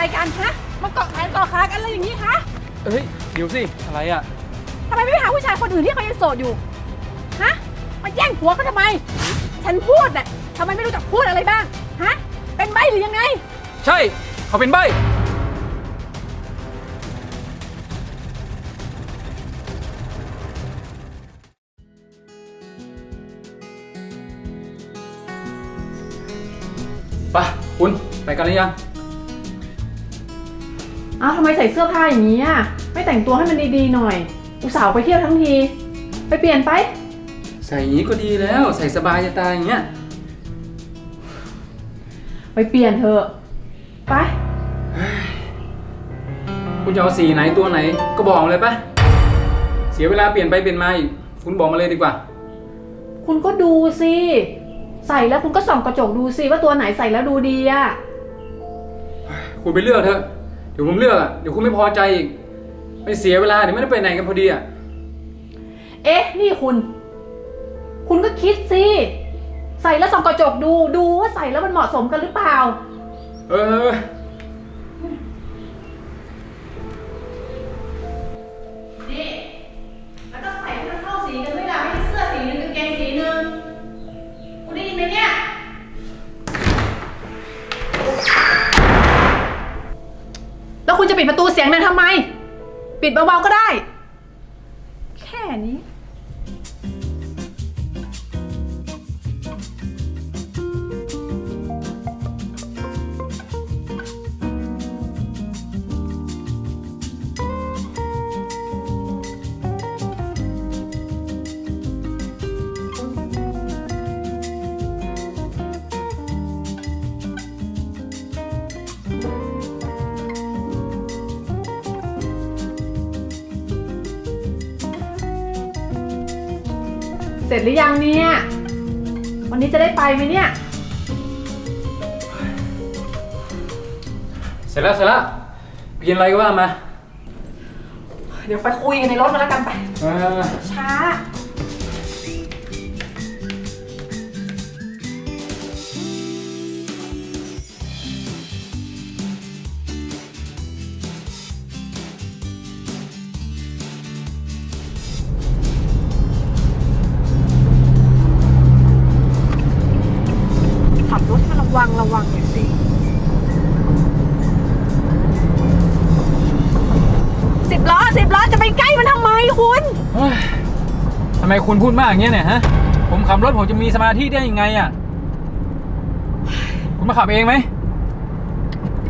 อะไรกันฮะมาเกาะแขนเกาะขากันอะไรอย่างนี้คะเฮ้ยเดี๋ยวสิอะไรอะทำไมไม่ไปหาผู้ชายคนอื่นที่เขายังโสดอยู่ฮะมาแย่งผัวเขาทำไม ฉันพูดน่ะทำไมไม่รู้จักพูดอะไรบ้างฮะเป็นใบหรือยังไง ใช่เขาเป็นใบไปะคุณไปกันหรือยัง อ้าวทำไมใส่เสื้อผ้าอย่างนี้อะไม่แต่งตัวให้มันดีๆหน่อย อุตส่าห์ไปเที่ยวทั้งที ไปเปลี่ยนไป ใส่อย่างนี้ก็ดีแล้ว ใส่สบายจะตายอย่างเงี้ย ไปเปลี่ยนเถอะไป คุณจะเอาสีไหนตัวไหนก็บอกมาเลยปะเสียเวลาเปลี่ยนไปเปลี่ยนมาอีก คุณบอกมาเลยดีกว่า คุณก็ดูสิ ใส่แล้วคุณก็ส่องกระจกดูสิว่าตัวไหนใส่แล้วดูดีอะ คุณไปเลือกเถอะ เดี๋ยวผมเลือกอะเดี๋ยวคุณไม่พอใจอีกไปเสียเวลาเดี๋ยวไม่ได้ไปไหนกันพอดีอะเอ๊ะ นี่คุณ คุณก็คิดสิ ใส่แล้วส่องกระจกดู ดูว่าใส่แล้วมันเหมาะสมกันหรือเปล่า เออ ปิดประตูเสียงนั้นทำไม ปิดเบาๆก็ได้ เสร็จหรือยังเนี่ย วันนี้จะได้ไปไหมเนี่ย เสร็จแล้วเสร็จแล้วกินอะไรก็ว่ามา เดี๋ยวไปคุยกันในรถมาแล้วกันไปเออช้า ระวังระวังหน่อยสิสิบล้อสิบล้อจะไปใกล้มันทำไมคุณ เฮ้ยทำไมคุณพูดมากอย่างเงี้ยเนี่ยฮะ ผมขับรถผมจะมีสมาธิได้ยังไงอะ คุณมาขับเองไหม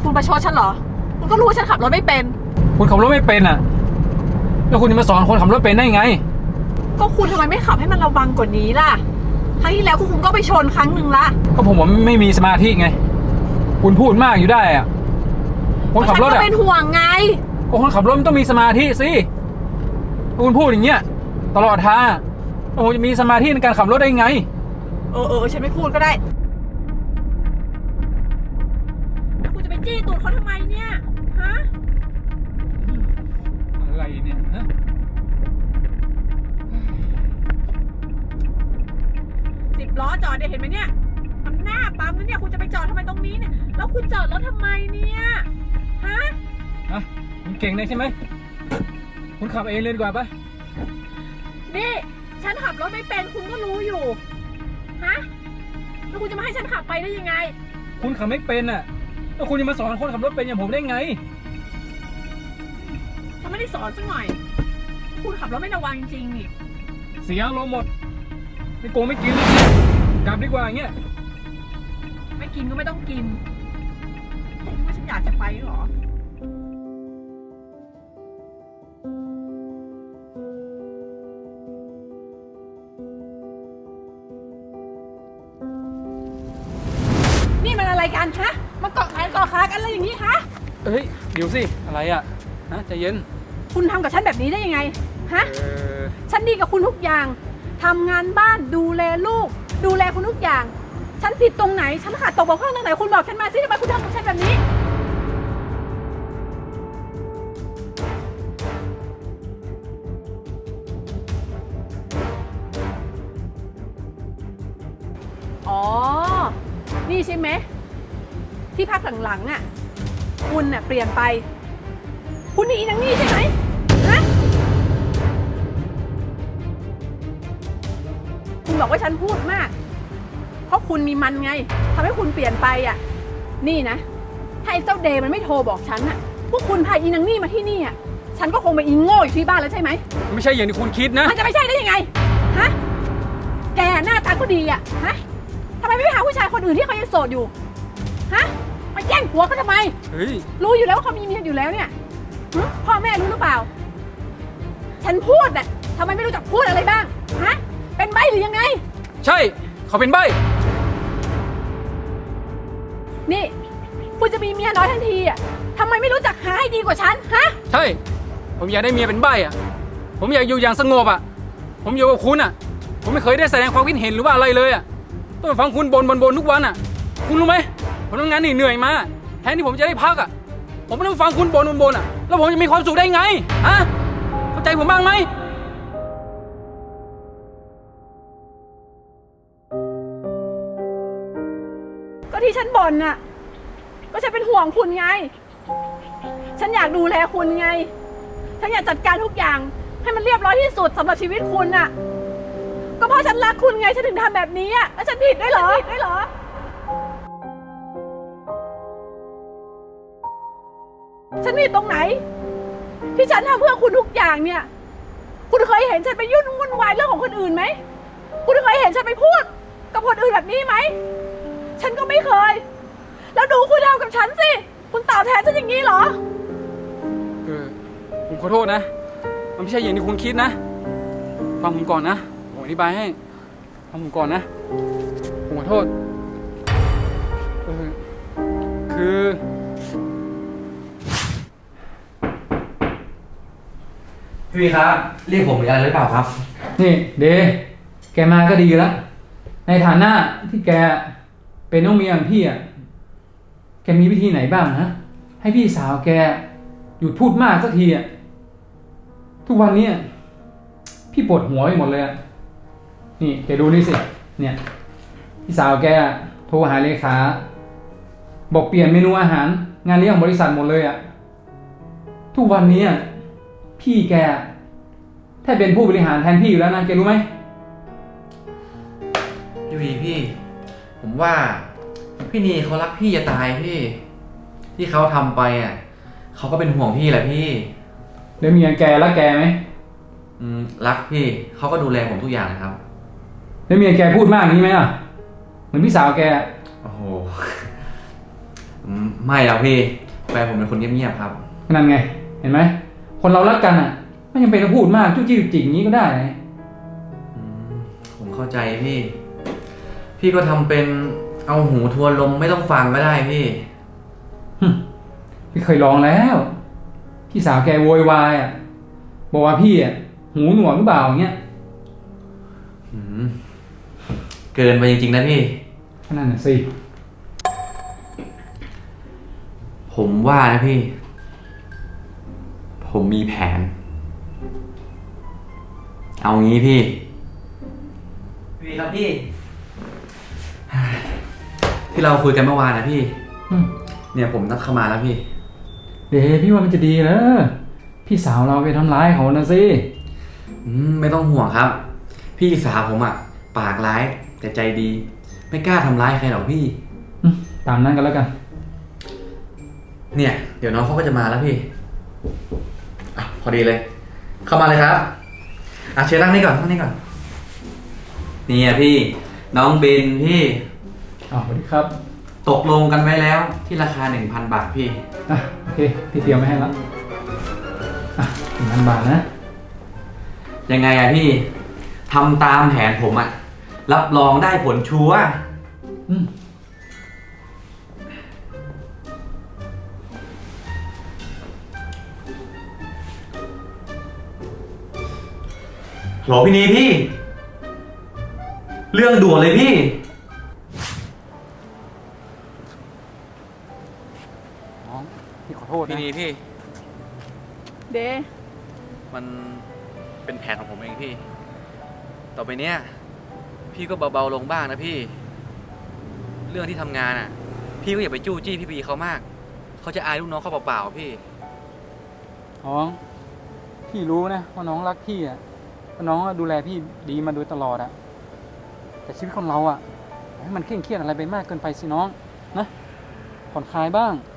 คุณประชดฉันเหรอ คุณก็รู้ว่าฉันขับรถไม่เป็น คุณขับรถไม่เป็นอะ แล้วคุณจะมาสอนคนขับรถเป็นได้ไง ก็คุณทำไมไม่ขับให้มันระวังกว่านี้ล่ะ ครั้งที่แล้วคุณก็ไปชนครั้งหนึ่งละก็ผมว่าไม่มีสมาธิไง คุณพูดมากอยู่ได้อะคนขับรถฉันอะก็เป็นห่วงไง ก็คนขับรถมันต้องมีสมาธิสิคุณพูดอย่างเงี้ยตลอดทางแล้วผมจะมีสมาธิในการขับรถได้ไง เออเออฉันไม่พูดก็ได้แล้วคุณจะไปจี้ตูดเขาทำไมเนี่ย เนี่ยเห็นไหมเนี่ยมันหน้าปั๊มนะเนี่ยคุณจะไปจอดทำไมตรงนี้เนี่ยแล้วคุณจอดรถทำไมเนี่ยฮะฮะคุณเก่งเลยใช่ไหมคุณขับเองเลยดีกว่าปะนี่ฉันขับรถไม่เป็นคุณก็รู้อยู่ฮะแล้วคุณจะมาให้ฉันขับไปได้ยังไง คุณขับไม่เป็นอะแล้วคุณจะมาสอนคนขับรถเป็นอย่างผมได้ไง ฉันไม่ได้สอนสักหน่อย คุณขับรถไม่ระวังจริงๆนี่ เสียลมณ์หมดไม่โกงไม่กินกลั บดีกว่าอย่างเงี้ยไม่กินก็ไม่ต้องกินคิดว่าฉันอยากจะไปเหรอนี่มันอะไรกันฮะมาเกาะแขนเกาะขากันอะไรอย่างนี้ฮะเฮ้ยเดี๋ยวสิอะไรอะฮะใจเย็นคุณทำกับฉันแบบนี้ได้ยังไงฮะเออฉันดีกับคุณทุกอย่างทำงานบ้านดูแลลูก ดูแลคุณทุกอย่าง ฉันผิดตรงไหน ฉันขาดตกบกพร่องตรงไหน คุณบอกฉันมาสิทำไมคุณทำกับฉันแบบนี้ อ๋อ นี่ใช่ไหม ที่พักหลังๆอะ คุณเน่ะเปลี่ยนไป คุณนี่อีนางนี่ใช่ไหม บอกว่าฉันพูดมาก เพราะคุณมีมันไงทำให้คุณเปลี่ยนไปอะ นี่นะ ถ้าไอ้เจ้าเดย์มันไม่โทรบอกฉันอะ พวกคุณพาอีนางนี่มาที่นี่อะ ฉันก็คงไปอีโง่อยู่ที่บ้านแล้วใช่ไหม ไม่ใช่อย่างที่คุณคิดนะ มันจะไม่ใช่ได้ยังไง ฮะ แกหน้าตาก็ดีอะ ฮะทำไมไม่ไปหาผู้ชายคนอื่นที่เขายังโสดอยู่ ฮะ มาแย่งผัวเขาทำไม เฮ้ย รู้อยู่แล้วว่าเขามีเมียอยู่แล้วเนี่ยหึพ่อแม่รู้หรือเปล่า ฉันพูดน่ะทำไมไม่รู้จักพูดอะไรบ้าง ฮะ เป็นใบหรือยังไง ใช่ เขาเป็นใบ นี่คุณจะมีเมียน้อยทันทีอะทำไมไม่รู้จักหาให้ดีกว่าฉัน ฮะ ใช่ ผมอยากได้เมียเป็นใบอะ ผมอยากอยู่อย่างสงบอะ ผมอยู่กับคุณอะ ผมไม่เคยได้แสดงความคิดเห็นหรือว่าอะไรเลยอะ ต้องมาฟังคุณบนบนบนทุกวันอะ คุณรู้ไหม ผมทำงานเหนื่อยๆมา แทนที่ผมจะได้พักอะ ผมไม่ต้องฟังคุณบนบนบนอะ แล้วผมจะมีความสุขได้ไง ฮะ เข้าใจผมบ้างไหม ที่ฉันบ่นน่ะ ก็ฉันเป็นห่วงคุณไง ฉันอยากดูแลคุณไง ฉันอยากจัดการทุกอย่าง ให้มันเรียบร้อยที่สุดสำหรับชีวิตคุณน่ะ ก็เพราะฉันรักคุณไง ฉันถึงทำแบบนี้อะ แล้วฉันผิดด้วยเหรอผิดด้วยเหรอ ฉันผิดตรงไหน ที่ฉันทำเพื่อคุณทุกอย่างเนี่ย คุณเคยเห็นฉันไปยุ่งวุ่นวายเรื่องของคนอื่นไหม คุณเคยเห็นฉันไปพูด กับคนอื่นแบบนี้ไหม ฉันก็ไม่เคย แล้วดูคุณทำกับฉันสิ คุณตอบแทนฉันอย่างนี้เหรอ เออผมขอโทษนะ มันไม่ใช่อย่างที่คุณคิดนะ ฟังผมก่อนนะ ผมอธิบายให้ ฟังผมก่อนนะ ผมขอโทษเออคือ พี่วีครับ เรียกผมหรืออะไรหรือเปล่าครับ นี่เดแกมาก็ดีแล้ว ในฐานะที่แก เป็นน้องเมียของพี่อะแกมีวิธีไหนบ้างนะให้พี่สาวแกหยุดพูดมากสักทีอะทุกวันนี้พี่ปวดหัวไปหมดเลยอะนี่แกดูนี่สิเนี่ยพี่สาวแกโทรหาเลขาบอกเปลี่ยนเมนูอาหาร งานเลี้ยงของบริษัทหมดเลยอะทุกวันนี้พี่แกแทบเป็นผู้บริหารแทนพี่อยู่แล้วนะแกรู้ไหมพี่วีพี่ ผมว่า พี่นีเขารักพี่จะตายพี่ ที่เขาทำไปอะเขาก็เป็นห่วงพี่แหละพี่ แล้วเมียแกรักแกไหมอืมรักพี่เขาก็ดูแลผมทุกอย่างนะครับ แล้วเมียแกพูดมากอย่างนี้ไหมอะ เหมือนพี่สาวแกโอ้โห อืมไม่หรอกพี่แฟนผมเป็นคนเงียบๆครับ นั่นไง เห็นไหม คนเรารักกันอะไม่จำเป็นต้องพูดมากจุ้จี้จุกจิกอย่างนี้ก็ได้ไง อืมผมเข้าใจพี่ พี่ก็ทำเป็นเอาหูทวนลมไม่ต้องฟังก็ได้พี่ พี่เคยลองแล้ว พี่สาวแกโวยวายอะ บอกว่าพี่อะหูหนวกหรือเปล่าอย่างเงี้ยอืมเกินไปจริงๆนะพี่นั่นน่ะสิ ผมว่านะพี่ ผมมีแผน เอางี้พี่ พี่ครับพี่ ที่เราคุยกันเมื่อวานนะพี่ อืม เนี่ยผมนัดเข้ามาแล้วพี่ เดี๋ยวพี่ว่ามันจะดีเหรอพี่สาวเราไปทำร้ายเขานะสิอืมไม่ต้องห่วงครับ พี่สาวผมอะปากร้ายแต่ใจดี ไม่กล้าทำร้ายใครหรอกพี่ อืมตามนั้นกันแล้วกัน เนี่ย เดี๋ยวน้องเขาก็จะมาแล้วพี่อะพอดีเลย เข้ามาเลยครับอะเชิญนั่งนี่ก่อนนั่งนี่ก่อนเนี่ยพี่ น้องเบนพี่ อ้าวสวัสดีครับตกลงกันไว้แล้วที่ราคา 1,000 บาทพี่ อะโอเคพี่เตรียมไว้ให้แล้วอะหนึ่งพันบาทนะยังไงอะพี่ทำตามแผนผมอะรับรองได้ผลชัวร์อืมโหลพี่นีพี่ เรื่องด่วนเลยพี่ พี่ขอโทษพี่นะนีพี่ เดมันเป็นแผนของผมเองพี่ ต่อไปเนี้ยพี่ก็เบาๆลงบ้างนะพี่ เรื่องที่ทำงานอะ พี่ก็อย่าไปจู้จี้พี่บีเขามาก เขาจะอายลูกน้องเขาเปล่าๆพี่ น้อง พี่รู้นะว่าน้องรักพี่อะว่าน้องดูแลพี่ดีมาโดยตลอดอะ แต่ชีวิตของเราอะอย่าให้มันเคร่งเครียดอะไรไปมากเกินไปสิน้องนะผ่อนคลายบ้างชี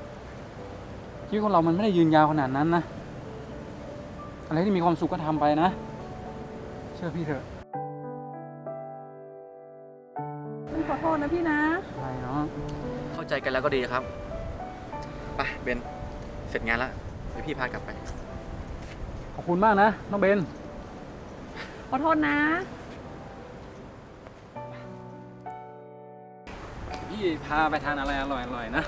วิตของเรามันไม่ได้ยืนยาวขนาดนั้นนะ อะไรที่มีความสุขก็ทำไปนะ เชื่อพี่เถอะฉันขอโทษนะพี่นะอะไรน้องเข้าใจกันแล้วก็ดีครับไปเบนเสร็จงานแล้วเดี๋ยวพี่พากลับไป ขอบคุณมากนะน้องเบนขอโทษนะพี่พาไปทานอะไรอร่อยๆนะ